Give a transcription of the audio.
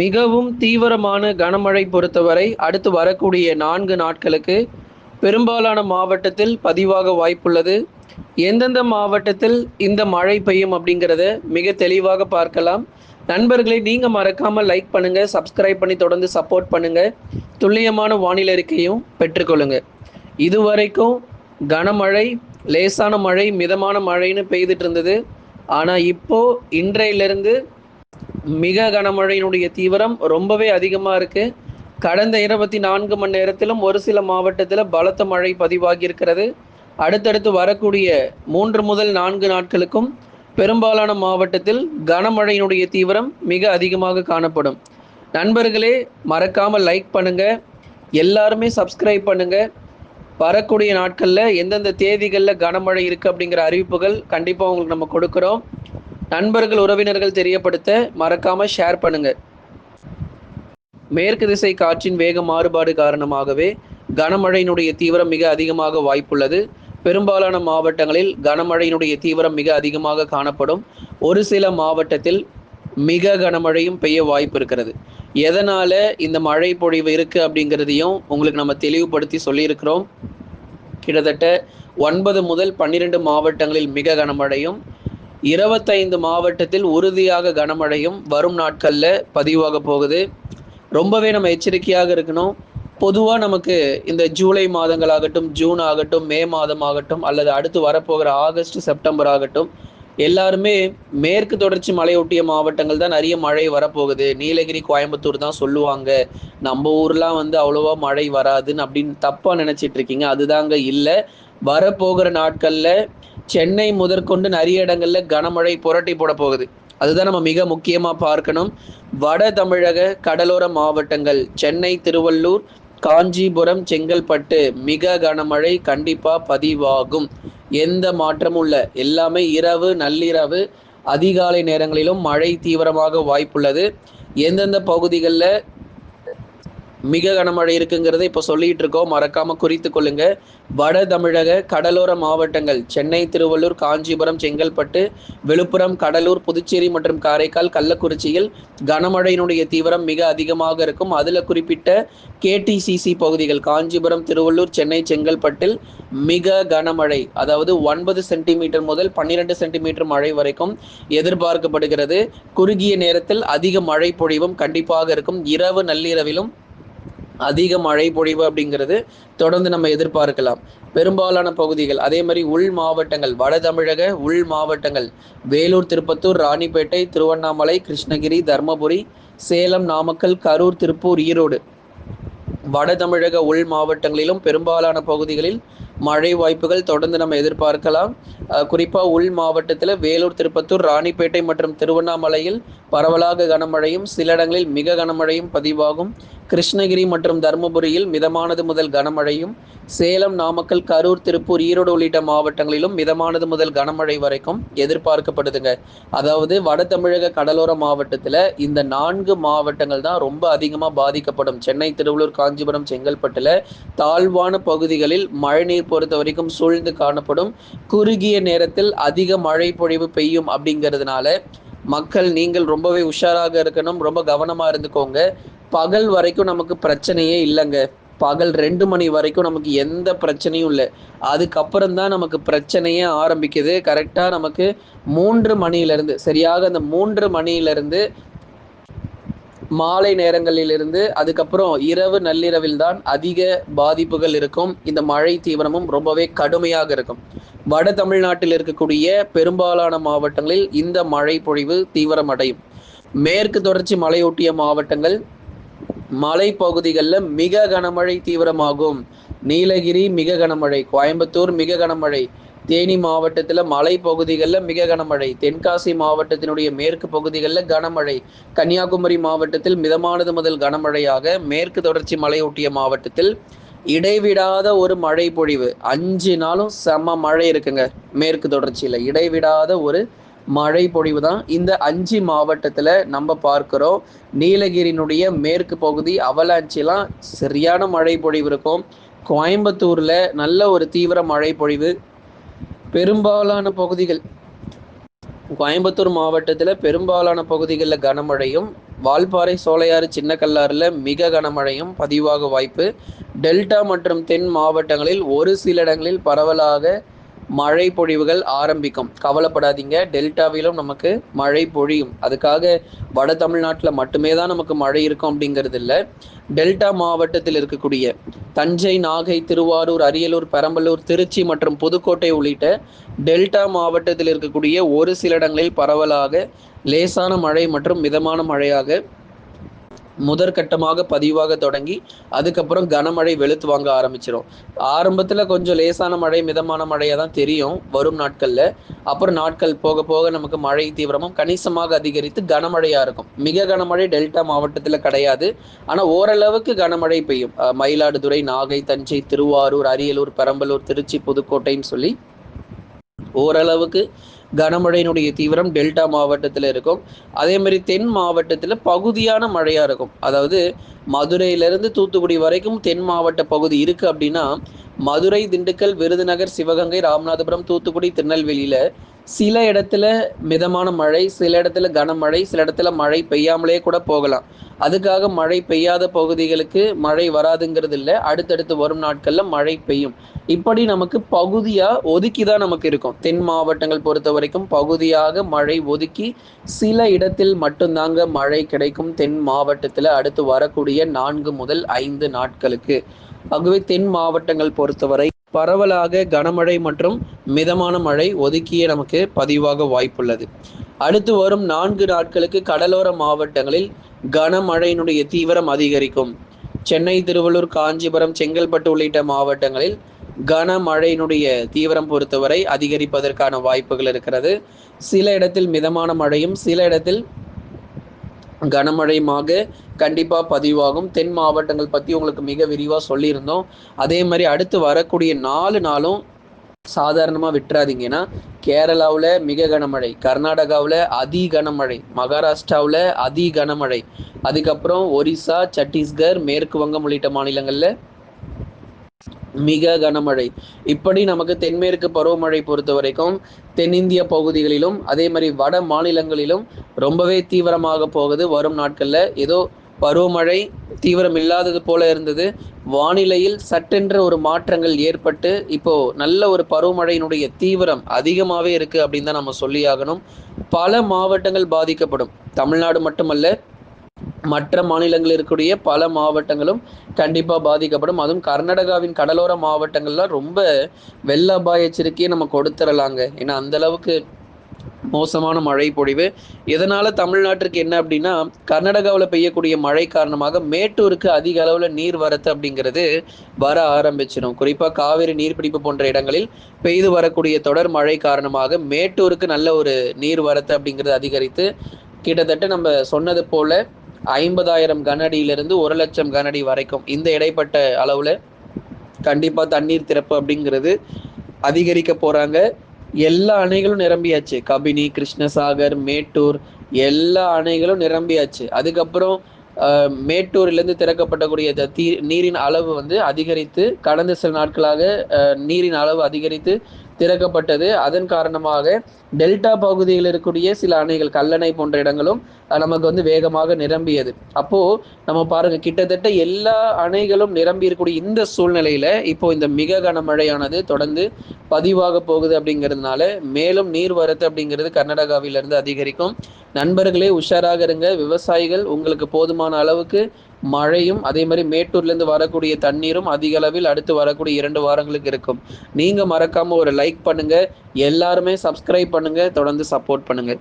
மிகவும் தீவிரமான கனமழை பொறுத்தவரை அடுத்து வரக்கூடிய நான்கு நாட்களுக்கு பெரும்பாலான மாவட்டத்தில் பதிவாக வாய்ப்புள்ளது. எந்தெந்த மாவட்டத்தில் இந்த மழை பெய்யும் அப்படிங்கிறத மிக தெளிவாக பார்க்கலாம். நண்பர்களை நீங்கள் மறக்காமல் லைக் பண்ணுங்கள் சப்ஸ்கிரைப் பண்ணி தொடர்ந்து சப்போர்ட் பண்ணுங்கள் துல்லியமான வானிலை அறிக்கையும் பெற்றுக்கொள்ளுங்க இதுவரைக்கும் கனமழை லேசான மழை மிதமான மழைன்னு பெய்துட்டு இருந்தது. ஆனால் இப்போ இன்றையிலிருந்து மிக கனமழையினுடைய தீவிரம் ரொம்பவே அதிகமாக இருக்குது கடந்த இருபத்தி நான்கு மணி நேரத்திலும் ஒரு சில மாவட்டத்தில் பலத்த மழை பதிவாகியிருக்கிறது. அடுத்தடுத்து வரக்கூடிய மூன்று முதல் நான்கு நாட்களுக்கும் பெரும்பாலான மாவட்டத்தில் கனமழையினுடைய தீவிரம் மிக அதிகமாக காணப்படும். நண்பர்களே மறக்காமல் லைக் பண்ணுங்கள் எல்லாருமே சப்ஸ்கிரைப் பண்ணுங்கள் வரக்கூடிய நாட்களில் எந்தெந்த தேதிகளில் கனமழை இருக்குது அப்படிங்கிற அறிவிப்புகள் கண்டிப்பாக உங்களுக்கு நம்ம கொடுக்குறோம். நண்பர்கள் உறவினர்கள் தெரியப்படுத்த மறக்காமல் ஷேர் பண்ணுங்க. மேற்கு திசை காற்றின் வேக மாறுபாடு காரணமாகவே கனமழையினுடைய தீவிரம் மிக அதிகமாக வாய்ப்புள்ளது. பெரும்பாலான மாவட்டங்களில் கனமழையினுடைய தீவிரம் மிக அதிகமாக காணப்படும். ஒரு சில மாவட்டத்தில் மிக கனமழையும் பெய்ய வாய்ப்பு இருக்கிறது. எதனால இந்த மழை பொழிவு இருக்கு அப்படிங்கிறதையும் உங்களுக்கு நம்ம தெளிவுபடுத்தி சொல்லியிருக்கிறோம். கிட்டத்தட்ட ஒன்பது முதல் பன்னிரெண்டு மாவட்டங்களில் மிக கனமழையும் இருபத்தைந்து மாவட்டத்தில் உறுதியாக கனமழையும் வரும் நாட்களில் பதிவாக போகுது. ரொம்பவே நம்ம எச்சரிக்கையாக இருக்கணும். பொதுவாக நமக்கு இந்த ஜூலை மாதங்கள் ஆகட்டும் ஜூன் ஆகட்டும் மே மாதம் ஆகட்டும் அல்லது அடுத்து வரப்போகிற ஆகஸ்ட் செப்டம்பர் ஆகட்டும் எல்லாருமே மேற்கு தொடர்ச்சி மலையொட்டிய மாவட்டங்கள் தான் நிறைய மழை வரப்போகுது. நீலகிரி கோயம்புத்தூர் தான் சொல்லுவாங்க. நம்ம ஊர்லாம் வந்து அவ்வளோவா மழை வராதுன்னு அப்படின்னு தப்பாக நினச்சிட்டு இருக்கீங்க. அதுதாங்க இல்லை. வரப்போகிற நாட்களில் சென்னை முதற்கொண்டு நிறைய இடங்கள்ல கனமழை புரட்டி போட போகுது. அதுதான் நம்ம மிக முக்கியமாக பார்க்கணும். வட தமிழக கடலோர மாவட்டங்கள் சென்னை திருவள்ளூர் காஞ்சிபுரம் செங்கல்பட்டு மிக கனமழை கண்டிப்பாக பதிவாகும். எந்த மாற்றமும் இல்லை. எல்லாமே இரவு நள்ளிரவு அதிகாலை நேரங்களிலும் மழை தீவிரமாக வாய்ப்புள்ளது. எந்தெந்த பகுதிகளில் மிக கனமழை இருக்குங்கிறத இப்போ சொல்லிட்டு இருக்கோம். மறக்காம குறித்து கொள்ளுங்க. வட தமிழக கடலோர மாவட்டங்கள் சென்னை திருவள்ளூர் காஞ்சிபுரம் செங்கல்பட்டு விழுப்புரம் கடலூர் புதுச்சேரி மற்றும் காரைக்கால் கள்ளக்குறிச்சியில் கனமழையினுடைய தீவிரம் மிக அதிகமாக இருக்கும். அதில் குறிப்பிட்ட கேடிசிசி பகுதிகள் காஞ்சிபுரம் திருவள்ளூர் சென்னை செங்கல்பட்டில் மிக கனமழை அதாவது ஒன்பது சென்டிமீட்டர் முதல் பன்னிரெண்டு சென்டிமீட்டர் மழை வரைக்கும் எதிர்பார்க்கப்படுகிறது. குறுகிய நேரத்தில் அதிக மழை பொழிவும் கண்டிப்பாக இருக்கும். இரவு நள்ளிரவிலும் அதிக மழை பொழிவு அப்படிங்கிறது தொடர்ந்து நம்ம எதிர்பார்க்கலாம். பெரும்பாலான பகுதிகள் அதே மாதிரி உள் மாவட்டங்கள் வட தமிழக உள் மாவட்டங்கள் வேலூர் திருப்பத்தூர் ராணிப்பேட்டை திருவண்ணாமலை கிருஷ்ணகிரி தர்மபுரி சேலம் நாமக்கல் கரூர் திருப்பூர் ஈரோடு. வட தமிழக உள் மாவட்டங்களிலும் பெரும்பாலான பகுதிகளில் மழை வாய்ப்புகள் தொடர்ந்து நம்ம எதிர்பார்க்கலாம். குறிப்பாக உள் மாவட்டத்தில் வேலூர் திருப்பத்தூர் ராணிப்பேட்டை மற்றும் திருவண்ணாமலையில் பரவலாக கனமழையும் சில இடங்களில் மிக கனமழையும் பதிவாகும். கிருஷ்ணகிரி மற்றும் தருமபுரியில் மிதமானது முதல் கனமழையும் சேலம் நாமக்கல் கரூர் திருப்பூர் ஈரோடு உள்ளிட்ட மாவட்டங்களிலும் மிதமானது முதல் கனமழை வரைக்கும் எதிர்பார்க்கப்படுதுங்க. அதாவது வட தமிழக கடலோர மாவட்டத்தில் இந்த நான்கு மாவட்டங்கள் தான் ரொம்ப அதிகமாக பாதிக்கப்படும். சென்னை திருவள்ளூர் காஞ்சிபுரம் செங்கல்பட்டில் தாழ்வான பகுதிகளில் மழைநீர் பொறுத்த வரைக்கும் சூழ்ந்து காணப்படும். குறுகிய நேரத்தில் அதிக மழை பொழிவு பெய்யும் அப்படிங்கிறதுனால மக்கள் நீங்கள் ரொம்பவே உஷாராக இருக்கணும் ரொம்ப கவனமாக இருந்துக்கோங்க. பகல் வரைக்கும் நமக்கு பிரச்சனையே இல்லைங்க. பகல் ரெண்டு மணி வரைக்கும் நமக்கு எந்த பிரச்சனையும் இல்லை. அதுக்கப்புறம் தான் நமக்கு பிரச்சனையே ஆரம்பிக்குது. கரெக்டாக நமக்கு மூன்று மணியிலிருந்து சரியாக அந்த மூன்று மணியிலிருந்து மாலை நேரங்களிலிருந்து அதுக்கப்புறம் இரவு நள்ளிரவில் தான் அதிக பாதிப்புகள் இருக்கும். இந்த மழை தீவிரமும் ரொம்பவே கடுமையாக இருக்கும். வட தமிழ்நாட்டில் இருக்கக்கூடிய பெரும்பாலான மாவட்டங்களில் இந்த மழை பொழிவு தீவிரமடையும். மேற்கு தொடர்ச்சி மலையொட்டிய மாவட்டங்கள் மலைப்பகுதிகளில் மிக கனமழை தீவிரமாகும். நீலகிரி மிக கனமழை கோயம்புத்தூர் மிக கனமழை தேனி மாவட்டத்தில் மலைப்பகுதிகளில் மிக கனமழை தென்காசி மாவட்டத்தினுடைய மேற்கு பகுதிகளில் கனமழை கன்னியாகுமரி மாவட்டத்தில் மிதமானது முதல் கனமழையாக மேற்கு தொடர்ச்சி மலையொட்டிய மாவட்டத்தில் இடைவிடாத ஒரு மழை பொழிவு அஞ்சு நாளும் செம மழை இருக்குங்க மேற்கு தொடர்ச்சியில். இடைவிடாத ஒரு மழை பொழிவு தான் இந்த அஞ்சு மாவட்டத்தில் நம்ம பார்க்குறோம். நீலகிரியினுடைய மேற்கு பகுதி அவலாஞ்சிலாம் சரியான மழை பொழிவு இருக்கும். கோயம்புத்தூரில் நல்ல ஒரு தீவிர மழை பொழிவு. பெரும்பாலான பகுதிகள் கோயம்புத்தூர் மாவட்டத்தில் பெரும்பாலான பகுதிகளில் கனமழையும் வால்பாறை சோலையாறு சின்ன கல்லாறில் மிக கனமழையும் பதிவாக வாய்ப்பு. டெல்டா மற்றும் தென் மாவட்டங்களில் ஒரு சில இடங்களில் பரவலாக மழை பொழிவுகள் ஆரம்பிக்கும். கவலைப்படாதீங்க. டெல்டாவிலும் நமக்கு மழை பொழியும். அதுக்காக வட தமிழ்நாட்டில் மட்டுமே தான் நமக்கு மழை இருக்கும் அப்படிங்கிறது இல்லை டெல்டா மாவட்டத்தில் இருக்கக்கூடிய தஞ்சை நாகை திருவாரூர் அரியலூர் பெரம்பலூர் திருச்சி மற்றும் புதுக்கோட்டை உள்ளிட்ட டெல்டா மாவட்டத்தில் இருக்கக்கூடிய ஒரு சில இடங்களில் பரவலாக லேசான மழை மற்றும் மிதமான மழையாக முதற்கட்டமாக பதிவாக தொடங்கி அதுக்கப்புறம் கனமழை வெளுத்து வாங்க ஆரம்பிச்சிடும் ஆரம்பத்தில் கொஞ்சம் லேசான மழை மிதமான மழையாக தான் தெரியும் வரும் நாட்களில். அப்புறம் நாட்கள் போக போக நமக்கு மழை தீவிரமும் கணிசமாக அதிகரித்து கனமழையாக இருக்கும். மிக கனமழை டெல்டா மாவட்டத்தில் கிடையாது. ஆனால் ஓரளவுக்கு கனமழை பெய்யும். மயிலாடுதுறை நாகை தஞ்சை திருவாரூர் அரியலூர் பெரம்பலூர் திருச்சி புதுக்கோட்டைன்னு சொல்லி ஓரளவுக்கு கனமழையினுடைய தீவிரம் டெல்டா மாவட்டத்தில் இருக்கும். அதே மாதிரி தென் மாவட்டத்தில் பகுதியான மழையாக இருக்கும். அதாவது மதுரையிலிருந்து தூத்துக்குடி வரைக்கும் தென் மாவட்ட பகுதி இருக்குது அப்படின்னா மதுரை திண்டுக்கல் விருதுநகர் சிவகங்கை ராமநாதபுரம் தூத்துக்குடி திருநெல்வேலியில் சில இடத்துல மிதமான மழை சில இடத்துல கனமழை சில இடத்துல மழை பெய்யாமலே கூட போகலாம். அதுக்காக மழை பெய்யாத பகுதிகளுக்கு மழை வராதுங்கிறது இல்லை. அடுத்தடுத்து வரும் நாட்களில் மழை பெய்யும். இப்படி நமக்கு பகுதியாக ஒதுக்கி தான் நமக்கு இருக்கும். தென் மாவட்டங்கள் பொறுத்த வரைக்கும் பகுதியாக மழை ஒதுக்கி சில இடத்தில் மட்டும்தாங்க மழை கிடைக்கும். தென் மாவட்டத்தில் அடுத்து வரக்கூடிய நான்கு முதல் ஐந்து நாட்களுக்கு. ஆகவே தென் மாவட்டங்கள் பொறுத்தவரை பரவலாக கனமழை மற்றும் மிதமான மழை ஒதுக்கிய நமக்கு பதிவாக வாய்ப்புள்ளது. அடுத்து வரும் நான்கு நாட்களுக்கு கடலோர மாவட்டங்களில் கனமழையினுடைய தீவிரம் அதிகரிக்கும். சென்னை திருவள்ளூர் காஞ்சிபுரம் செங்கல்பட்டு உள்ளிட்ட மாவட்டங்களில் கனமழையினுடைய தீவிரம் பொறுத்தவரை அதிகரிப்பதற்கான வாய்ப்புகள் இருக்கிறது. சில இடத்தில் மிதமான மழையும் சில இடத்தில் கனமழையுமாக கண்டிப்பாக பதிவாகும். தென் மாவட்டங்கள் பற்றி உங்களுக்கு மிக விரிவாக சொல்லியிருந்தோம். அதே மாதிரி அடுத்து வரக்கூடிய நாலு நாளும் சாதாரணமாக விட்டுறாதீங்கன்னா கேரளாவில் மிக கனமழை கர்நாடகாவில் அதி கனமழை மகாராஷ்டிராவில் அதி கனமழை. அதுக்கப்புறம் ஒரிசா சத்தீஸ்கர் மேற்கு வங்கம் உள்ளிட்ட மாநிலங்களில் மிக கனமழை. இப்படி நமக்கு தென்மேற்கு பருவமழை பொறுத்த வரைக்கும் தென்னிந்திய பகுதிகளிலும் அதே மாதிரி வட மாநிலங்களிலும் ரொம்பவே தீவிரமாக போகுது. வரும் நாட்களில் ஏதோ பருவமழை தீவிரம் இல்லாதது போல இருந்தது. வானிலையில் சட்டென்ற ஒரு மாற்றங்கள் ஏற்பட்டு இப்போ நல்ல ஒரு பருவமழையினுடைய தீவிரம் அதிகமாகவே இருக்கு அப்படின்னு தான் நம்ம சொல்லி ஆகணும் பல மாவட்டங்கள் பாதிக்கப்படும். தமிழ்நாடு மட்டுமல்ல மற்ற மாநிலங்களில் இருக்கக்கூடிய பல மாவட்டங்களும் கண்டிப்பாக பாதிக்கப்படும். அதுவும் கர்நாடகாவின் கடலோர மாவட்டங்கள்லாம் ரொம்ப வெள்ள அபாய எச்சரிக்கையை நம்ம கொடுத்துடலாங்க ஏன்னா அந்த அளவுக்கு மோசமான மழை பொழிவு. இதனால தமிழ்நாட்டிற்கு என்ன அப்படின்னா கர்நாடகாவில் பெய்யக்கூடிய மழை காரணமாக மேட்டூருக்கு அதிக அளவில் நீர் வரத்து அப்படிங்கிறது வர ஆரம்பிச்சிடும் குறிப்பாக காவிரி நீர்பிடிப்பு போன்ற இடங்களில் பெய்து வரக்கூடிய தொடர் மழை காரணமாக மேட்டூருக்கு நல்ல ஒரு நீர் வரத்து அப்படிங்கிறது அதிகரித்து கிட்டத்தட்ட நம்ம சொன்னது போல ஐம்பதாயிரம் கனஅடியிலிருந்து ஒரு லட்சம் கனஅடி வரைக்கும் இந்த இடைப்பட்ட அளவில் கண்டிப்பாக தண்ணீர் திறப்பு அப்படிங்கிறது அதிகரிக்க போகிறாங்க எல்லா அணைகளும் நிரம்பியாச்சு. கபினி கிருஷ்ணசாகர் மேட்டூர் எல்லா அணைகளும் நிரம்பியாச்சு. அதுக்கப்புறம் மேட்டூரிலிருந்து திறக்கப்படக்கூடிய தீ நீரின் அளவு வந்து அதிகரித்து கடந்த சில நாட்களாக நீரின் அளவு அதிகரித்து திறக்கப்பட்டது. அதன் காரணமாக டெல்டா பகுதியில் இருக்கக்கூடிய சில அணைகள் கல்லணை போன்ற இடங்களும் நமக்கு வந்து வேகமாக நிரம்பியது. அப்போ நம்ம பாருங்க கிட்டத்தட்ட எல்லா அணைகளும் நிரம்பி இருக்கக்கூடிய இந்த சூழ்நிலையில இப்போ இந்த மிக கனமழையானது தொடர்ந்து பதிவாக போகுது அப்படிங்கிறதுனால மேலும் நீர் வரத்து அப்படிங்கிறது கர்நாடகாவிலிருந்து அதிகரிக்கும். நண்பர்களே உஷாராக இருங்க. விவசாயிகள் உங்களுக்கு போதுமான அளவுக்கு மழையும் அதே மாதிரி மேட்டூர்லேருந்து வரக்கூடிய தண்ணீரும் அதிக அளவில் அடுத்து வரக்கூடிய இரண்டு வாரங்களுக்கு இருக்கும். நீங்கள் மறக்காமல் ஒரு லைக் பண்ணுங்கள் எல்லாருமே சப்ஸ்கிரைப் பண்ணுங்கள் தொடர்ந்து சப்போர்ட் பண்ணுங்கள்